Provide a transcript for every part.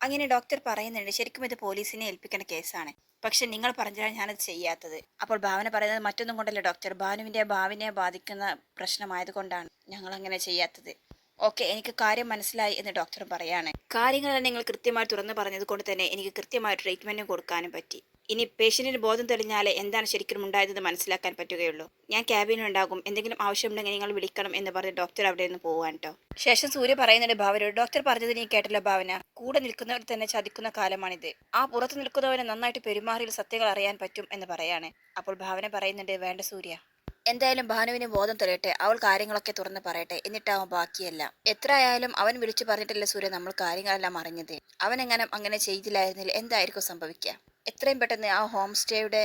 അങ്ങനെ ഡോക്ടർ പറയുന്നുണ്ട് ശരിക്കും ഇത് പോലീസിനെ ഏൽപ്പിക്കുന്ന കേസാണ്. പക്ഷെ നിങ്ങൾ പറഞ്ഞാൽ ഞാനത് ചെയ്യാത്തത്. അപ്പോൾ ഭാവന പറയുന്നത് മറ്റൊന്നും കൊണ്ടല്ല ഡോക്ടർ ഭാനുവിന്റെ ഭാവിനെ ബാധിക്കുന്ന പ്രശ്നമായത് കൊണ്ടാണ് ഞങ്ങൾ അങ്ങനെ ചെയ്യാത്തത്. ഓക്കെ എനിക്ക് കാര്യം മനസ്സിലായി എന്ന് ഡോക്ടർ പറയാണ്. കാര്യങ്ങളെല്ലാം നിങ്ങൾ കൃത്യമായി തുറന്നു പറഞ്ഞത് കൊണ്ട് തന്നെ എനിക്ക് കൃത്യമായി ട്രീറ്റ്മെന്റ് കൊടുക്കാനും പറ്റി. ഇനി പേഷ്യന്റിന് ബോധം തെളിഞ്ഞാലേ എന്താണ് ശരിക്കും ഉണ്ടായതെന്ന് മനസ്സിലാക്കാൻ പറ്റുകയുള്ളൂ. ഞാൻ ക്യാബിനുണ്ടാകും എന്തെങ്കിലും ആവശ്യമുണ്ടെങ്കിൽ നിങ്ങൾ വിളിക്കണം എന്ന് പറഞ്ഞ് ഡോക്ടർ അവിടെ നിന്ന് പോവാൻ കേട്ടോ ശേഷം സൂര്യ പറയുന്നുണ്ട് ഭാവനോട് ഡോക്ടർ പറഞ്ഞത് നീ കേട്ടല്ലോ ഭാവന. കൂടെ നിൽക്കുന്നവർ തന്നെ ചതിക്കുന്ന കാലമാണിത്. ആ പുറത്ത് നിൽക്കുന്നവനെ നന്നായിട്ട് പെരുമാറിയിൽ സത്യങ്ങൾ അറിയാൻ പറ്റും എന്ന് പറയാണ്. അപ്പോൾ ഭാവന പറയുന്നുണ്ട് വേണ്ട സൂര്യ. എന്തായാലും ഭാനുവിന് ബോധം തെളിയട്ടെ. അവൾ കാര്യങ്ങളൊക്കെ തുറന്ന് പറയട്ടെ. എന്നിട്ടാവും ബാക്കിയെല്ലാം. എത്ര ആയാലും അവൻ വിളിച്ചു പറഞ്ഞിട്ടില്ല സൂര്യ നമ്മൾ കാര്യങ്ങളെല്ലാം അറിഞ്ഞത്. അവൻ എങ്ങനെ അങ്ങനെ ചെയ്തില്ലായിരുന്നില്ല. എന്തായിരിക്കും സംഭവിക്കുക? എത്രയും പെട്ടെന്ന് ആ ഹോം സ്റ്റേയുടെ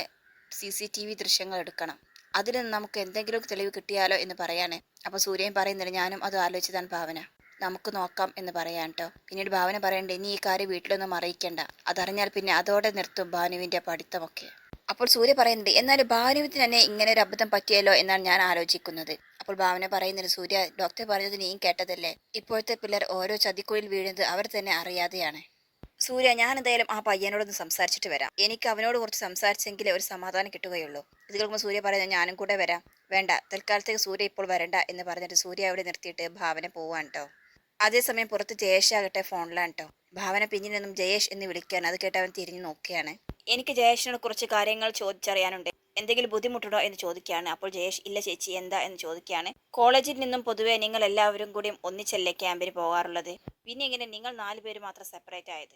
സി സി ടി വി ദൃശ്യങ്ങൾ എടുക്കണം. അതിൽ നിന്ന് നമുക്ക് എന്തെങ്കിലും തെളിവ് കിട്ടിയാലോ എന്ന് പറയാനേ. അപ്പോൾ സൂര്യൻ പറയുന്നില്ല ഞാനും അത് ആലോചിച്ചതാണ് ഭാവന. നമുക്ക് നോക്കാം എന്ന് പറയാൻ കേട്ടോ പിന്നീട് ഭാവന പറയണ്ടേ ഇനി ഈ കാര്യം വീട്ടിലൊന്നും അറിയിക്കണ്ട. അതറിഞ്ഞാൽ പിന്നെ അതോടെ നിർത്തും ഭാനുവിന്റെ പഠിത്തമൊക്കെ. അപ്പോൾ സൂര്യ പറയുന്നുണ്ട് എന്നാൽ ഭാനുവിന് തന്നെ ഇങ്ങനെ ഒരു അബദ്ധം പറ്റിയല്ലോ എന്നാണ് ഞാൻ ആലോചിക്കുന്നത്. അപ്പോൾ ഭാവന പറയുന്നുണ്ട് സൂര്യ ഡോക്ടർ പറഞ്ഞത് നീയും കേട്ടതല്ലേ? ഇപ്പോഴത്തെ പിള്ളേർ ഓരോ ചതിക്കുഴിയിൽ വീഴുന്നത് അവർ തന്നെ അറിയാതെയാണ്. സൂര്യ ഞാൻ എന്തായാലും ആ പയ്യനോടൊന്ന് സംസാരിച്ചിട്ട് വരാം. എനിക്ക് അവനോട് കുറച്ച് സംസാരിച്ചെങ്കിലേ ഒരു സമാധാനം കിട്ടുകയുള്ളൂ. ഇത് കേൾക്കുമ്പോൾ സൂര്യ പറയുന്നത് ഞാനും കൂടെ വരാം. വേണ്ട തൽക്കാലത്തേക്ക് സൂര്യ ഇപ്പോൾ വരണ്ട എന്ന് പറഞ്ഞിട്ട് സൂര്യ അവിടെ നിർത്തിയിട്ട് ഭാവന പോവാൻ കേട്ടോ അതേസമയം പുറത്ത് ജയേഷ് ആകട്ടെ ഫോണിലാണ് കേട്ടോ ഭാവന പിന്നിൽ നിന്നും ജയേഷ് എന്ന് വിളിക്കാൻ അത് കേട്ട് അവൻ തിരിഞ്ഞു നോക്കുകയാണ്. എനിക്ക് ജയേഷിനോട് കുറച്ച് കാര്യങ്ങൾ ചോദിച്ചറിയാനുണ്ട്. എന്തെങ്കിലും ബുദ്ധിമുട്ടുണ്ടോ എന്ന് ചോദിക്കുകയാണ്. അപ്പോൾ ജയേഷ് ഇല്ല ചേച്ചി എന്താ? എന്ന് ചോദിക്കുകയാണ്. കോളേജിൽ നിന്നും പൊതുവെ നിങ്ങൾ എല്ലാവരും കൂടിയും ഒന്നിച്ചല്ലേ ക്യാമ്പിന് പോകാറുള്ളത്? പിന്നെ ഇങ്ങനെ നിങ്ങൾ നാല് പേര് മാത്രം സെപ്പറേറ്റ് ആയത്?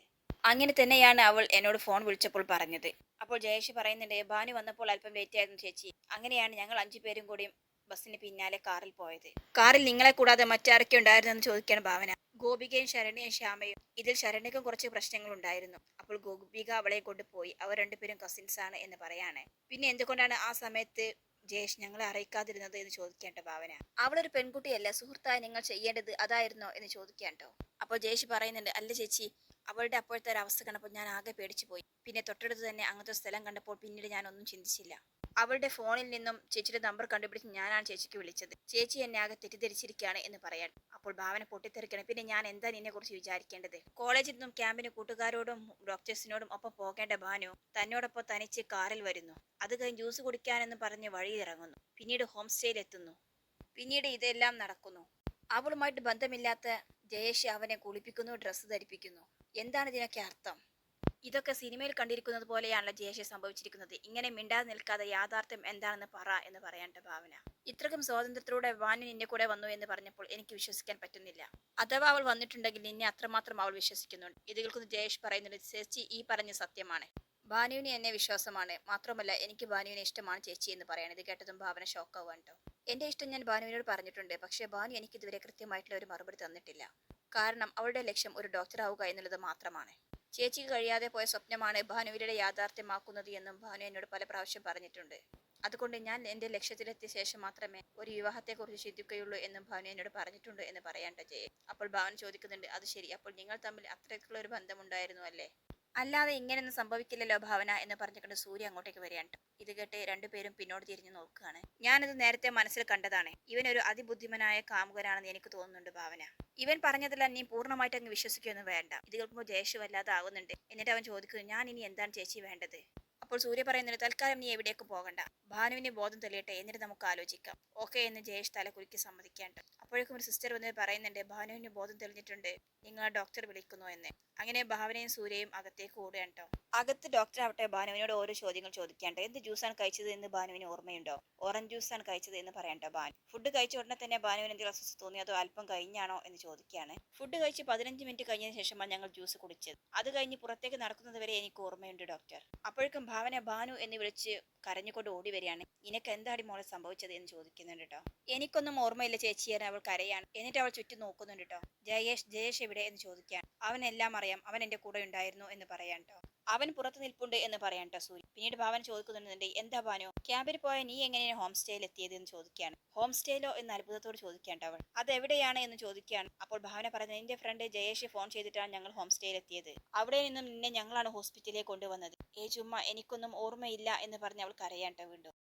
അങ്ങനെ തന്നെയാണ് അവൾ എന്നോട് ഫോൺ വിളിച്ചപ്പോൾ പറഞ്ഞത്. അപ്പോൾ ജയേഷ് പറയുന്നുണ്ട് ഭാനു വന്നപ്പോൾ അല്പം ലേറ്റ് ആയിരുന്നു ചേച്ചി. അങ്ങനെയാണ് ഞങ്ങൾ അഞ്ചു പേരും കൂടി ബസ്സിന് പിന്നാലെ കാറിൽ പോയത്. കാറിൽ നിങ്ങളെ കൂടാതെ മറ്റാരൊക്കെ ഉണ്ടായിരുന്നെന്ന് ചോദിക്കാൻ ഭാവന. ഗോപികയും ശരണിയും ശ്യാമയും. ഇതിൽ ശരണ്യക്കും കുറച്ച് പ്രശ്നങ്ങൾ ഉണ്ടായിരുന്നു. അപ്പോൾ ഗോപിക അവളെ കൊണ്ടുപോയി അവർ രണ്ടുപേരും കസിൻസ് ആണ് എന്ന് പറയാണ്. പിന്നെ എന്തുകൊണ്ടാണ് ആ സമയത്ത് ജയേഷ് ഞങ്ങളെ അറിയിക്കാതിരുന്നത് എന്ന് ചോദിക്കേണ്ട ഭാവന. അവളൊരു പെൺകുട്ടിയല്ല. സുഹൃത്തായി നിങ്ങൾ ചെയ്യേണ്ടത് അതായിരുന്നോ? എന്ന് ചോദിക്കാണ്ടോ അപ്പോൾ ജയേഷ് പറയുന്നുണ്ട് അല്ല ചേച്ചി. അവളുടെ അപ്പോഴത്തെ ഒരു അവസ്ഥ കണ്ടപ്പോൾ ഞാൻ ആകെ പേടിച്ചു പോയി പിന്നെ തൊട്ടടുത്ത് തന്നെ അങ്ങനത്തെ സ്ഥലം കണ്ടപ്പോൾ പിന്നീട് ഞാനൊന്നും ചിന്തിച്ചില്ല. അവളുടെ ഫോണിൽ നിന്നും ചേച്ചിയുടെ നമ്പർ കണ്ടുപിടിച്ച് ഞാനാണ് ചേച്ചിക്ക് വിളിച്ചത്. ചേച്ചി എന്നെ ആകെ തെറ്റിദ്ധരിച്ചിരിക്കുകയാണ് എന്ന് പറയാൻ. അപ്പോൾ ഭാവന പൊട്ടിത്തെറിക്കണം പിന്നെ ഞാൻ എന്താ നിന്നെ കുറിച്ച് വിചാരിക്കേണ്ടത്? കോളേജിൽ നിന്നും ക്യാമ്പിന് കൂട്ടുകാരോടും ഡോക്ടേഴ്സിനോടും ഒപ്പം പോകേണ്ട ഭാനു തന്നോടൊപ്പം തനിച്ച് കാറിൽ വരുന്നു. അത് കഴിഞ്ഞ് ജ്യൂസ് കുടിക്കാനെന്ന് പറഞ്ഞ് വഴിയിറങ്ങുന്നു പിന്നീട് ഹോം സ്റ്റേയിൽ എത്തുന്നു. പിന്നീട് ഇതെല്ലാം നടക്കുന്നു. അവളുമായിട്ട് ബന്ധമില്ലാത്ത ജയേഷ് അവനെ കുളിപ്പിക്കുന്നു ഡ്രസ്സ് ധരിപ്പിക്കുന്നു. എന്താണ് ഇതിനൊക്കെ അർത്ഥം? ഇതൊക്കെ സിനിമയിൽ കണ്ടിരിക്കുന്നത് പോലെയാണല്ലോ ജയേഷ് സംഭവിച്ചിരിക്കുന്നത്. ഇങ്ങനെ മിണ്ടാതെ നിൽക്കാതെ യാഥാർത്ഥ്യം എന്താണെന്ന് പറ എന്ന് പറയേണ്ട ഭാവന. ഇത്രക്കും സ്വാതന്ത്ര്യത്തിലൂടെ വാനു നിന്റെ കൂടെ വന്നു എന്ന് പറഞ്ഞപ്പോൾ എനിക്ക് വിശ്വസിക്കാൻ പറ്റുന്നില്ല. അഥവാ അവൾ വന്നിട്ടുണ്ടെങ്കിൽ നിന്നെ അത്രമാത്രം അവൾ വിശ്വസിക്കുന്നുണ്ട്. ഇത് കേൾക്കുന്ന ജയേഷ് പറയുന്നുണ്ട് ചേച്ചി ഈ പറഞ്ഞ സത്യമാണ്. ഭാനുവിന് എന്നെ വിശ്വാസമാണ്. മാത്രമല്ല എനിക്ക് ഭാനുവിനെ ഇഷ്ടമാണ് ചേച്ചി എന്ന് പറയാണ്. ഇത് കേട്ടതും ഭാവന ഷോക്കാവാൻ കേട്ടോ എന്റെ ഇഷ്ടം ഞാൻ ഭാനുവിനോട് പറഞ്ഞിട്ടുണ്ട്. പക്ഷേ എനിക്ക് ഇതുവരെ കൃത്യമായിട്ടുള്ള ഒരു മറുപടി തന്നിട്ടില്ല. കാരണം അവളുടെ ലക്ഷ്യം ഒരു ഡോക്ടറാവുക എന്നുള്ളത് മാത്രമാണ്. ചേച്ചിക്ക് കഴിയാതെ പോയ സ്വപ്നമാണ് ഭാനുവിലൂടെ യാഥാർത്ഥ്യമാക്കുന്നത് എന്നും ഭാനു എന്നോട് പല പ്രാവശ്യം പറഞ്ഞിട്ടുണ്ട്. അതുകൊണ്ട് ഞാൻ എന്റെ ലക്ഷ്യത്തിലെത്തിയ ശേഷം മാത്രമേ ഒരു വിവാഹത്തെക്കുറിച്ച് ചിന്തിക്കുകയുള്ളൂ എന്നും ഭാനു എന്നോട് പറഞ്ഞിട്ടുണ്ട് എന്ന് പറയാണ്ട ജയ അപ്പോൾ ഭാവൻ ചോദിക്കുന്നുണ്ട് അത് ശരി. അപ്പോൾ നിങ്ങൾ തമ്മിൽ അത്രയ്ക്കുള്ള ഒരു ബന്ധമുണ്ടായിരുന്നു അല്ലേ? അല്ലാതെ ഇങ്ങനെയൊന്നും സംഭവിക്കില്ലല്ലോ ഭാവന എന്ന് പറഞ്ഞുകൊണ്ട് സൂര്യ അങ്ങോട്ടേക്ക് വരികയാണ്. ഇത് കേട്ട് രണ്ടുപേരും പിന്നോട്ട് തിരിഞ്ഞു നോക്കുകയാണ്. ഞാനത് നേരത്തെ മനസ്സിൽ കണ്ടതാണ്. ഇവൻ ഒരു അതിബുദ്ധിമനായ കാമുകനാണെന്ന് എനിക്ക് തോന്നുന്നുണ്ട് ഭാവന. ഇവൻ പറഞ്ഞതെല്ലാം നീ പൂർണമായിട്ട് അങ്ങ് വിശ്വസിക്കുകയൊന്നും വേണ്ട. ഇത് കേൾക്കുമ്പോൾ ദേഷ്യം വല്ലാതെ ആകുന്നുണ്ട്. എന്നിട്ട് അവൻ ചോദിക്കുന്നു ഞാൻ ഇനി എന്താണ് ചേച്ചി വേണ്ടത്? അപ്പോൾ സൂര്യ പറയുന്നുണ്ട് തൽക്കാലം നീ എവിടേക്ക് പോകണ്ട. ഭാനുവിന് ബോധം തെളിയട്ടെ എന്നിട്ട് നമുക്ക് ആലോചിക്കാം. ഓക്കെ എന്ന് ജയേഷ് തല സമ്മതിക്കേണ്ടത് സമ്മതിക്കാണ്ട്. അപ്പോഴേക്കും ഒരു സിസ്റ്റർ വന്ന് പറയുന്നുണ്ട് ഭാനുവിന് ബോധം തെളിഞ്ഞിട്ടുണ്ട്. നിങ്ങൾ ഡോക്ടർ വിളിക്കുന്നു എന്ന്. അങ്ങനെ ഭാവനയും സൂര്യയും അകത്തേക്ക് ഓടുകയാണ് കേട്ടോ അകത്ത് ഡോക്ടർ ആവട്ടെ ഭാനുവിനോട് ഓരോ ചോദ്യങ്ങൾ ചോദിക്കാണ്ട് എന്ത് ജ്യൂസാണ് കഴിച്ചത് എന്ന് ഭാനുവിന് ഓർമ്മയുണ്ടോ? ഓറഞ്ച് ജ്യൂസാണ് കഴിച്ചത് എന്ന് പറയണ്ടോ ഭാനു? ഫുഡ് കഴിച്ച ഉടനെ തന്നെ ഭാനുവിന് എന്തെങ്കിലും അസ്വസ്ഥ തോന്നി അതോ അല്പം കഴിഞ്ഞാണോ എന്ന് ചോദിക്കുകയാണ് ഫുഡ് കഴിച്ച് പതിനഞ്ച് മിനിറ്റ് കഴിഞ്ഞതിന് ശേഷമാണ് ഞങ്ങൾ ജ്യൂസ് കുടിച്ചത്. അത് കഴിഞ്ഞ് പുറത്തേക്ക് നടക്കുന്നത് വരെ എനിക്ക് ഓർമ്മയുണ്ട് ഡോക്ടർ അപ്പോഴേക്കും ഭാവന ബാനു എന്ന് വിളിച്ച് കരഞ്ഞുകൊണ്ട് ഓടി വരികയാണ്. നിനക്ക് എന്താടി മോളെ സംഭവിച്ചത് എന്ന് ചോദിക്കുന്നുണ്ട് കേട്ടോ എനിക്കൊന്നും ഓർമ്മയില്ല ചേച്ചിയാണ് അവൾ കരയാണ്. എന്നിട്ട് അവൾ ചുറ്റും നോക്കുന്നുണ്ട് കേട്ടോ ജയേഷ് ജയേഷ് എവിടെ എന്ന് ചോദിക്കാൻ അവനെല്ലാം അറിയാം. അവൻ എന്റെ കൂടെ ഉണ്ടായിരുന്നു എന്ന് പറയാൻ കേട്ടോ അവൻ പുറത്ത് നിൽപ്പുണ്ട് എന്ന് പറയാൻ കേട്ടോ സൂര്യ. പിന്നീട് ഭാവൻ ചോദിക്കുന്നുണ്ട് എന്താ ഭാനോ ക്യാമ്പിൽ പോയ നീ എങ്ങനെയാണ് ഹോം സ്റ്റേയിൽ എത്തിയത്? എന്ന് ചോദിക്കുകയാണ്. ഹോം സ്റ്റേയിലോ എന്ന് അത്ഭുതത്തോട് ചോദിക്കാണ്ട് അവൾ. അത് എവിടെയാണ്? എന്ന് ചോദിക്കുകയാണ്. അപ്പോൾ ഭാവന പറയുന്നത് എന്റെ ഫ്രണ്ട് ജയേഷ് ഫോൺ ചെയ്തിട്ടാണ് ഞങ്ങൾ ഹോം സ്റ്റേയിൽ എത്തിയത്. അവിടെ നിന്നും നിന്നെ ഞങ്ങളാണ് ഹോസ്പിറ്റലിലേക്ക് കൊണ്ടുവന്നത്. ഏ ചുമ്മാ എനിക്കൊന്നും ഓർമ്മയില്ല എന്ന് പറഞ്ഞ് അവൾ കരയാൻ ട്ടോ വീണ്ടും.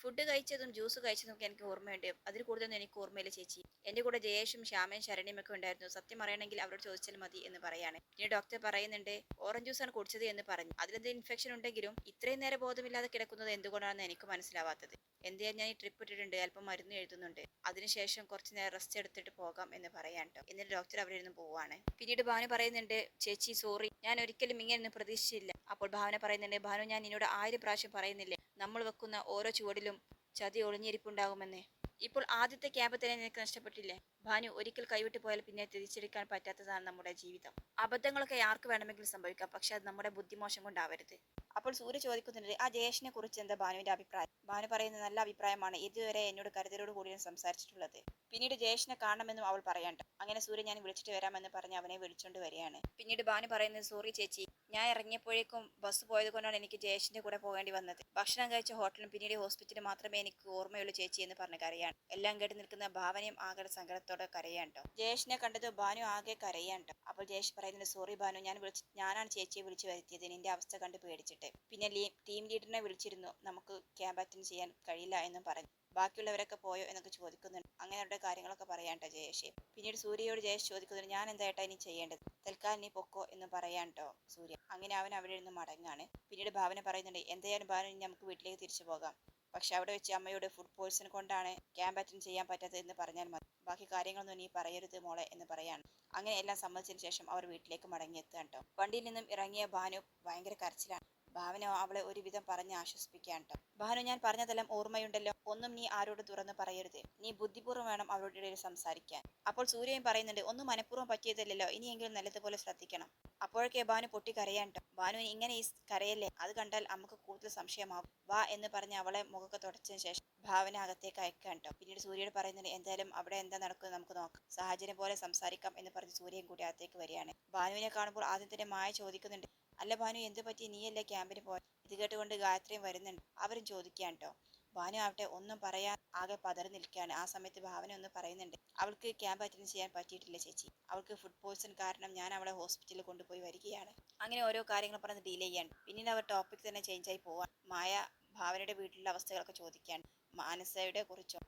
ഫുഡ് കഴിച്ചതും ജ്യൂസ് കഴിച്ചതും ഒക്കെ എനിക്ക് ഓർമ്മയുണ്ട്. അതിൽ കൂടുതലൊന്നും എനിക്ക് ഓർമ്മയില്ല ചേച്ചി. എന്റെ കൂടെ ജയേഷും ശ്യാമയും ശരണിയും ഒക്കെ ഉണ്ടായിരുന്നു. സത്യം പറയണമെങ്കിൽ അവരോട് ചോദിച്ചാൽ മതി എന്ന് പറയാണ്. ഇനി ഡോക്ടർ പറയുന്നുണ്ട് ഓറഞ്ച് ജ്യൂസാണ് കുടിച്ചത് എന്ന് പറഞ്ഞു. അതിലെന്ത് ഇൻഫെക്ഷൻ ഉണ്ടെങ്കിലും ഇത്രയും നേരം ബോധമില്ലാതെ കിടക്കുന്നത് എന്തുകൊണ്ടാണെന്ന് എനിക്ക് മനസ്സിലാവാത്തത്. എന്തിയാ ഞാൻ ഈ ട്രിപ്പ് ഇട്ടിട്ടുണ്ട്? അല്പം മരുന്ന് എഴുതുന്നുണ്ട്. അതിനുശേഷം കുറച്ച് നേരം റെസ്റ്റ് എടുത്തിട്ട് പോകാം എന്ന് പറയാൻ കേട്ടോ എന്നിട്ട് ഡോക്ടർ അവിടെ നിന്ന് പോവാണ്. പിന്നീട് ഭാവന പറയുന്നുണ്ട് ചേച്ചി സോറി ഞാൻ ഒരിക്കലും ഇങ്ങനെ പ്രതീക്ഷിച്ചില്ല. അപ്പോൾ ഭാവന പറയുന്നുണ്ട് ഭാവന ഞാൻ നിന്നോട് ആയിരം പ്രാവശ്യം പറയുന്നില്ലേ? നമ്മൾ വെക്കുന്ന ഓരോ ചുവടിലും ചതി ഒളിഞ്ഞിരിപ്പുണ്ടാകുമെന്നേ. ഇപ്പോൾ ആദ്യത്തെ ക്യാബ് തന്നെ നിനക്ക് നഷ്ടപ്പെട്ടില്ലേ? ഭാനു ഒരിക്കൽ കൈവിട്ട് പോയാൽ പിന്നെ തിരിച്ചെടുക്കാൻ പറ്റാത്തതാണ് നമ്മുടെ ജീവിതം. അബദ്ധങ്ങളൊക്കെ ആർക്ക് വേണമെങ്കിലും സംഭവിക്കാം പക്ഷെ അത് നമ്മുടെ ബുദ്ധിമോശം കൊണ്ടാവരുത്. അപ്പോൾ സൂര്യ ചോദിക്കുന്നുണ്ട് ആ ജയേഷിനെ കുറിച്ച് എന്താ ഭാനുവിന്റെ അഭിപ്രായം? ഭാനു പറയുന്ന നല്ല അഭിപ്രായമാണ്. ഇതുവരെ എന്നോട് കരുതലോട് കൂടിയാണ് സംസാരിച്ചിട്ടുള്ളത്. പിന്നീട് ജയേഷിനെ കാണണമെന്നും അവൾ പറയണ്ട അങ്ങനെ സൂര്യ ഞാൻ വിളിച്ചിട്ട് വരാമെന്ന് പറഞ്ഞ് അവനെ വിളിച്ചോണ്ട് വരികയാണ്. പിന്നീട് ബാനു പറയുന്നത് സോറി ചേച്ചി ഞാൻ ഇറങ്ങിയപ്പോഴേക്കും ബസ് പോയത് കൊണ്ടാണ് എനിക്ക് ജയേഷിന്റെ കൂടെ പോകേണ്ടി വന്നത്. ഭക്ഷണം കഴിച്ച ഹോട്ടലും പിന്നീട് ഹോസ്പിറ്റലും മാത്രമേ എനിക്ക് ഓർമ്മയുള്ളൂ ചേച്ചി എന്ന് പറഞ്ഞ് കരയാണ്. എല്ലാം കേട്ട് നിൽക്കുന്ന ഭാവനയും ആകെ സങ്കടത്തോടെ കരയാണ്ടോ ജയേഷിനെ കണ്ടത് ബാനു ആകെ കരയാണ്ടോ അപ്പോൾ ജയേഷ് പറയുന്നത് സോറി ബാനു ഞാൻ വിളിച്ച് ഞാനാണ് ചേച്ചിയെ വിളിച്ചു വരുത്തിയത്. നിന്റെ അവസ്ഥ കണ്ട് പേടിച്ചിട്ട്. പിന്നെ ടീം ലീഡറിനെ വിളിച്ചിരുന്നു. നമുക്ക് ക്യാമ്പ് അറ്റൻഡ് ചെയ്യാൻ കഴിയില്ല എന്നും പറഞ്ഞു. ബാക്കിയുള്ളവരൊക്കെ പോയോ എന്നൊക്കെ ചോദിക്കുന്നുണ്ട്. അങ്ങനെ അവരുടെ കാര്യങ്ങളൊക്കെ പറയാട്ടോ ജയേഷ്. പിന്നീട് സൂര്യയോട് ജയേഷ് ചോദിക്കുന്നുണ്ട് ഞാൻ എന്തായിട്ടാ ഇനി ചെയ്യേണ്ടത്? തൽക്കാലം നീ പൊക്കോ എന്ന് പറയാട്ടോ സൂര്യ. അങ്ങനെ അവൻ അവിടെ നിന്ന് മടങ്ങാണ്. പിന്നീട് ഭാവന പറയുന്നുണ്ട് എന്തായാലും ഭാവന ഇനി നമുക്ക് വീട്ടിലേക്ക് തിരിച്ചു പോകാം. പക്ഷെ അവിടെ വെച്ച് അമ്മയോട് ഫുഡ് പോയ്സൺ കൊണ്ടാണ് ക്യാമ്പ് അറ്റൻഡ് ചെയ്യാൻ പറ്റാത്തത് എന്ന് പറഞ്ഞാൽ മതി. ബാക്കി കാര്യങ്ങളൊന്നും നീ പറയരുത് മോളെ എന്ന് പറയാണ്. അങ്ങനെ എല്ലാം സമ്മതിച്ചതിന് ശേഷം അവർ വീട്ടിലേക്ക് മടങ്ങിയെത്തുക കേട്ടോ വണ്ടിയിൽ നിന്നും ഇറങ്ങിയ ഭാനു ഭയങ്കര കരച്ചിലാണ്. ഭാവന അവളെ ഒരുവിധം പറഞ്ഞ് ആശ്വസിപ്പിക്കാൻ കേട്ടോ ഭാനു ഞാൻ പറഞ്ഞതെല്ലാം ഓർമ്മയുണ്ടല്ലോ. ഒന്നും നീ ആരോട് തുറന്ന് പറയരുത്. നീ ബുദ്ധിപൂർവം വേണം അവരുടെ ഇടയിൽ സംസാരിക്കാൻ. അപ്പോൾ സൂര്യയും പറയുന്നുണ്ട് ഒന്നും മനഃപൂർവം പറ്റിയതല്ലല്ലോ. ഇനിയെങ്കിലും നല്ലതുപോലെ ശ്രദ്ധിക്കണം. അപ്പോഴൊക്കെ ഭാനു പൊട്ടി കരയാണ്ടോ ഭാനു ഇങ്ങനെ ഈ കരയല്ലേ? അത് കണ്ടാൽ നമുക്ക് കൂടുതൽ സംശയമാവും. വാ എന്ന് പറഞ്ഞ് അവളെ മുഖമൊക്കെ തുടച്ചതിന് ശേഷം ഭാവന അകത്തേക്ക് അയക്കാണ്ടോ പിന്നീട് സൂര്യയോട് പറയുന്നുണ്ട് എന്തായാലും അവിടെ എന്താ നടക്കുന്നത് നമുക്ക് നോക്കാം. സാഹചര്യം പോലെ സംസാരിക്കാം എന്ന് പറഞ്ഞ് സൂര്യൻ കൂടി അകത്തേക്ക് വരികയാണ്. ഭാനുവിനെ കാണുമ്പോൾ ആദ്യം തന്നെ മായ ചോദിക്കുന്നുണ്ട് അല്ല ഭാനു എന്ത് പറ്റി നീയല്ലേ ക്യാമ്പിന് പോയ? ഇത് കേട്ടുകൊണ്ട് ഗായത്രിയും വരുന്നുണ്ട്. അവരും ചോദിക്കാൻ കേട്ടോ ഭാനു ആവട്ടെ ഒന്നും പറയാൻ ആകെ പതറി നിൽക്കുകയാണ്. ആ സമയത്ത് ഭാവന ഒന്ന് പറയുന്നുണ്ട്. അവൾക്ക് ക്യാമ്പ് അറ്റൻഡ് ചെയ്യാൻ പറ്റിയിട്ടില്ല ചേച്ചി. അവൾക്ക് ഫുഡ് പോയ്സൺ കാരണം ഞാൻ അവളെ ഹോസ്പിറ്റലിൽ കൊണ്ടുപോയി വരികയാണ്. അങ്ങനെ ഓരോ കാര്യങ്ങൾ പറഞ്ഞ് ഡീൽ ചെയ്യാണ് പിന്നീട് അവർ ടോപ്പിക് തന്നെ ചേഞ്ച് ആയി പോവാൻ മായ ഭാവനയുടെ വീട്ടിലുള്ള അവസ്ഥകളൊക്കെ ചോദിക്കാൻ മാനസയുടെ കുറിച്ചോ?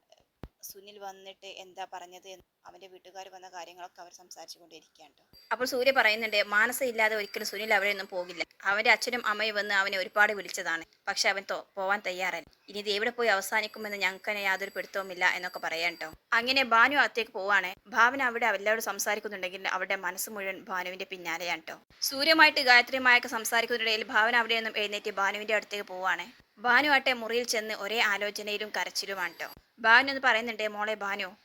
സുനിൽ വന്നിട്ട് എന്താ പറഞ്ഞത് എന്ന് അവന്റെ വീട്ടുകാർ വന്ന കാര്യങ്ങളൊക്കെ അവർ സംസാരിച്ചു കൊണ്ടിരിക്കുകയാണ് അപ്പോൾ സൂര്യ പറയുന്നുണ്ട് മാനസ ഇല്ലാതെ ഒരിക്കലും സുനിൽ അവിടെ ഒന്നും പോകില്ല. അവന്റെ അച്ഛനും അമ്മയും വന്ന് അവനെ ഒരുപാട് വിളിച്ചതാണ്. പക്ഷെ അവൻ തോ- പോവാൻ തയ്യാറല്ല. ഇനി ഇത് എവിടെ പോയി അവസാനിക്കുമെന്ന് ഞങ്ങൾക്ക് തന്നെ യാതൊരു പിടുത്തവുമില്ല എന്നൊക്കെ പറയാൻ കേട്ടോ. അങ്ങനെ ഭാനു അകത്തേക്ക് പോവാണ്. ഭാവന അവിടെ എല്ലാവരോടും സംസാരിക്കുന്നുണ്ടെങ്കിൽ അവരുടെ മനസ്സ് മുഴുവൻ ഭാനുവിന്റെ പിന്നാലെയാണ് കേട്ടോ. സൂര്യമായിട്ട് ഗായത്രിയുമായൊക്കെ സംസാരിക്കുന്നതിനിടയിൽ ഭാവന അവിടെ നിന്നും എഴുന്നേറ്റ് ഭാനുവിന്റെ അടുത്തേക്ക് പോവാണ്. ഭാനു ആട്ടെ മുറിയിൽ ചെന്ന് ഒരേ ആലോചനയിലും കരച്ചിലുമാണ് കേട്ടോ. ഭാനു എന്ന് പറയുന്നുണ്ട് മോളെ ഭാനു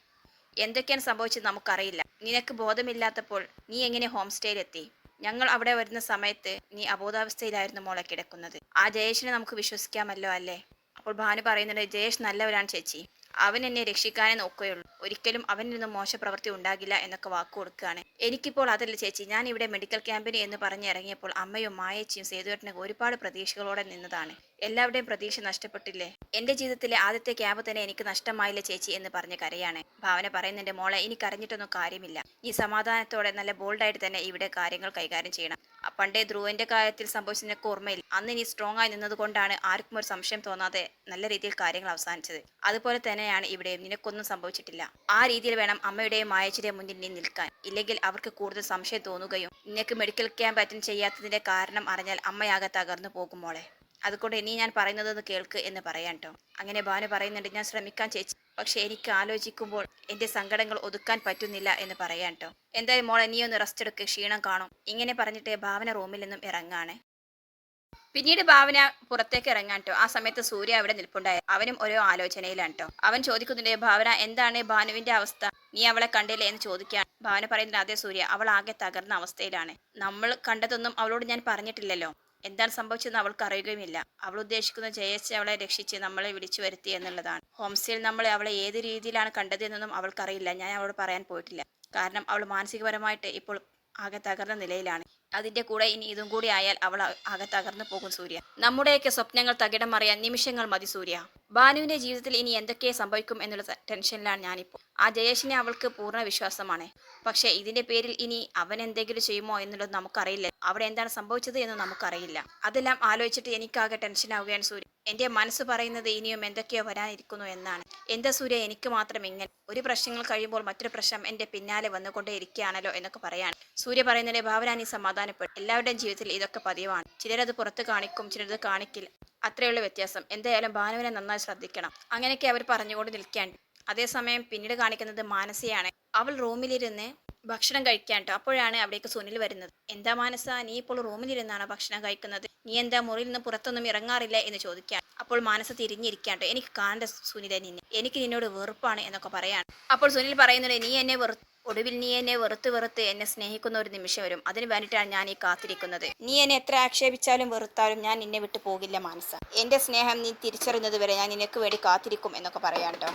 എന്തൊക്കെയാണ് സംഭവിച്ചത് നമുക്കറിയില്ല. നിനക്ക് ബോധമില്ലാത്തപ്പോൾ നീ എങ്ങനെ ഹോം സ്റ്റേയിലെത്തി? ഞങ്ങൾ അവിടെ വരുന്ന സമയത്ത് നീ അബോധാവസ്ഥയിലായിരുന്നു മോളെ കിടക്കുന്നത്. ആ ജയേഷിനെ നമുക്ക് വിശ്വസിക്കാമല്ലോ അല്ലേ? അപ്പോൾ ഭാനു പറയുന്നുണ്ട് ജയേഷ് നല്ലവരാണ് ചേച്ചി. അവൻ എന്നെ രക്ഷിക്കാനേ നോക്കുകയുള്ളൂ. ഒരിക്കലും അവൻ നിന്നും മോശപ്രവൃത്തി ഉണ്ടാകില്ല എന്നൊക്കെ വാക്കു കൊടുക്കുകയാണ്. എനിക്കിപ്പോൾ അതല്ല ചേച്ചി ഞാൻ ഇവിടെ മെഡിക്കൽ ക്യാമ്പിന് എന്ന് പറഞ്ഞ് ഇറങ്ങിയപ്പോൾ അമ്മയും മായച്ചിയും സേതുവേട്ടനും ഒരുപാട് പ്രതീക്ഷകളോടെ നിന്നതാണ്. എല്ലാവരുടെയും പ്രതീക്ഷ നഷ്ടപ്പെട്ടില്ലേ? എന്റെ ജീവിതത്തിലെ ആദ്യത്തെ ക്യാമ്പ് തന്നെ എനിക്ക് നഷ്ടമായില്ല ചേച്ചി എന്ന് പറഞ്ഞ് കരയാണ്. ഭാവന പറയുന്നുണ്ട് മോളെ ഇനി കരഞ്ഞിട്ടൊന്നും കാര്യമില്ല. ഈ സമാധാനത്തോടെ നല്ല ബോൾഡായിട്ട് തന്നെ ഇവിടെ കാര്യങ്ങൾ കൈകാര്യം ചെയ്യണം. പണ്ടേ ധ്രുവന്റെ കാര്യത്തിൽ സംഭവിച്ചതിനൊക്കെ ഓർമ്മയിൽ അന്ന് ഇനി സ്ട്രോങ് ആയി നിന്നതുകൊണ്ടാണ് ആർക്കും ഒരു സംശയം തോന്നാതെ നല്ല രീതിയിൽ കാര്യങ്ങൾ അവസാനിച്ചത്. അതുപോലെ തന്നെയാണ് ഇവിടെയും. നിനക്കൊന്നും സംഭവിച്ചിട്ടില്ല. ആ രീതിയിൽ വേണം അമ്മയുടെയും മായച്ചിയുടെയും മുന്നിൽ നീ നിൽക്കാൻ. ഇല്ലെങ്കിൽ അവർക്ക് കൂടുതൽ സംശയം തോന്നുകയും നിനക്ക് മെഡിക്കൽ ക്യാമ്പ് അറ്റൻഡ് ചെയ്യാത്തതിന്റെ കാരണം അറിഞ്ഞാൽ അമ്മയാകെ തകർന്നു പോകുമോളെ അതുകൊണ്ട് ഇനി ഞാൻ പറയുന്നത് കേൾക്ക് എന്ന് പറയാൻ കേട്ടോ അങ്ങനെ ഭാനു പറയുന്നുണ്ട് ഞാൻ ശ്രമിക്കാൻ ചേച്ചി. പക്ഷെ എനിക്ക് ആലോചിക്കുമ്പോൾ എന്റെ സങ്കടങ്ങൾ ഒതുക്കാൻ പറ്റുന്നില്ല എന്ന് പറയാൻ കേട്ടോ എന്തായാലും മോളെ നീ ഒന്ന് റെസ്റ്റ് എടുക്ക് ക്ഷീണം കാണും. ഇങ്ങനെ പറഞ്ഞിട്ട് ഭാവന റൂമിൽ നിന്നും ഇറങ്ങാണ്. പിന്നീട് ഭാവന പുറത്തേക്ക് ഇറങ്ങാൻ കേട്ടോ ആ സമയത്ത് സൂര്യ അവിടെ നിൽപ്പുണ്ടായ. അവനും ഓരോ ആലോചനയിലാണ് കേട്ടോ അവൻ ചോദിക്കുന്നുണ്ട് ഭാവന എന്താണ് ഭാനുവിന്റെ അവസ്ഥ? നീ അവളെ കണ്ടില്ലേ? എന്ന് ചോദിക്കാൻ ഭാവന പറയുന്നത് അതേ സൂര്യ അവൾ ആകെ തകർന്ന അവസ്ഥയിലാണ്. നമ്മൾ കണ്ടതൊന്നും അവളോട് ഞാൻ പറഞ്ഞിട്ടില്ലല്ലോ. എന്താണ് സംഭവിച്ചതെന്ന് അവൾക്ക് അറിയുകയുമില്ല. അവൾ ഉദ്ദേശിക്കുന്ന ജയച്ച് അവളെ രക്ഷിച്ച് നമ്മളെ വിളിച്ചു വരുത്തി എന്നുള്ളതാണ്. ഹോംസ്റ്റേയിൽ നമ്മൾ അവളെ ഏത് രീതിയിലാണ് കണ്ടത് എന്നൊന്നും അവൾക്കറിയില്ല. ഞാൻ അവളോട് പറയാൻ പോയിട്ടില്ല. കാരണം അവൾ മാനസികപരമായിട്ട് ഇപ്പോൾ ആകെ തകർന്ന നിലയിലാണ്. അതിന്റെ കൂടെ ഇനി ഇതും കൂടി ആയാൽ അവൾ അകത്തകർന്നു പോകും സൂര്യ. നമ്മുടെയൊക്കെ സ്വപ്നങ്ങൾ തകിടം മറിയാൻ നിമിഷങ്ങൾ മതി സൂര്യ. ബാനുവിന്റെ ജീവിതത്തിൽ ഇനി എന്തൊക്കെ സംഭവിക്കും എന്നുള്ള ടെൻഷനിലാണ് ഞാനിപ്പോൾ ആ ജയേഷിനെ അവൾക്ക് പൂർണ വിശ്വാസമാണ്. പക്ഷേ ഇതിന്റെ പേരിൽ ഇനി അവൻ എന്തെങ്കിലും ചെയ്യുമോ എന്നുള്ളത് നമുക്കറിയില്ല. അവിടെ എന്താണ് സംഭവിച്ചത് എന്ന് നമുക്കറിയില്ല. അതെല്ലാം ആലോചിച്ചിട്ട് എനിക്കാകെ ടെൻഷൻ ആവുകയാണ് സൂര്യ. എന്റെ മനസ്സ് പറയുന്നത് ഇനിയും എന്തൊക്കെയോ വരാനിരിക്കുന്നു എന്നാണ്. എന്റെ സൂര്യ എനിക്ക് മാത്രം ഇങ്ങനെ ഒരു പ്രശ്നങ്ങൾ കഴിയുമ്പോൾ മറ്റൊരു പ്രശ്നം എന്റെ പിന്നാലെ വന്നുകൊണ്ടേ ഇരിക്കുകയാണല്ലോ എന്നൊക്കെ പറയാണ്. സൂര്യ പറയുന്നതിനെ ഭാവന സമാധാനപ്പെട്ടു. സമാധാനപ്പെടും എല്ലാവരുടെയും ജീവിതത്തിൽ ഇതൊക്കെ പതിവാണ്. ചിലരത് പുറത്ത് കാണിക്കും ചിലരത് കാണിക്കില്ല. അത്രയുള്ള വ്യത്യാസം. എന്തായാലും ഭാനുവിനെ നന്നായി ശ്രദ്ധിക്കണം. അങ്ങനെയൊക്കെ അവർ പറഞ്ഞുകൊണ്ട് നിൽക്കേണ്ടി അതേസമയം പിന്നീട് കാണിക്കുന്നത് മാനസിയാണ് അവൾ റൂമിലിരുന്ന് ഭക്ഷണം കഴിക്കാൻ കേട്ടോ അപ്പോഴാണ് അവിടേക്ക് സുനിൽ വരുന്നത്. എന്താ മാനസ നീ ഇപ്പോൾ റൂമിലിരുന്നാണ് ഭക്ഷണം കഴിക്കുന്നത്? നീ എന്താ മുറിയിൽ നിന്ന് പുറത്തൊന്നും ഇറങ്ങാറില്ല? എന്ന് ചോദിക്കാൻ അപ്പോൾ മാനസ തിരിഞ്ഞിരിക്കാട്ടോ എനിക്ക് കാണണ്ട സുനിത നിന്നെ. എനിക്ക് നിന്നോട് വെറുപ്പാണ് എന്നൊക്കെ പറയാണ്. അപ്പോൾ സുനിൽ പറയുന്നത് നീ എന്നെ വെറു ഒടുവിൽ നീ എന്നെ വെറുത്ത് വെറുത്ത് എന്നെ സ്നേഹിക്കുന്ന ഒരു നിമിഷം വരും. അതിന് വേണ്ടിയിട്ടാണ് ഞാൻ ഈ കാത്തിരിക്കുന്നത്. നീ എന്നെ എത്ര ആക്ഷേപിച്ചാലും വെറുത്താലും ഞാൻ നിന്നെ വിട്ടു പോകില്ല മാനസ. എന്റെ സ്നേഹം നീ തിരിച്ചറിയുന്നത് വരെ ഞാൻ നിനക്ക് വേണ്ടി കാത്തിരിക്കും എന്നൊക്കെ പറയാം കേട്ടോ.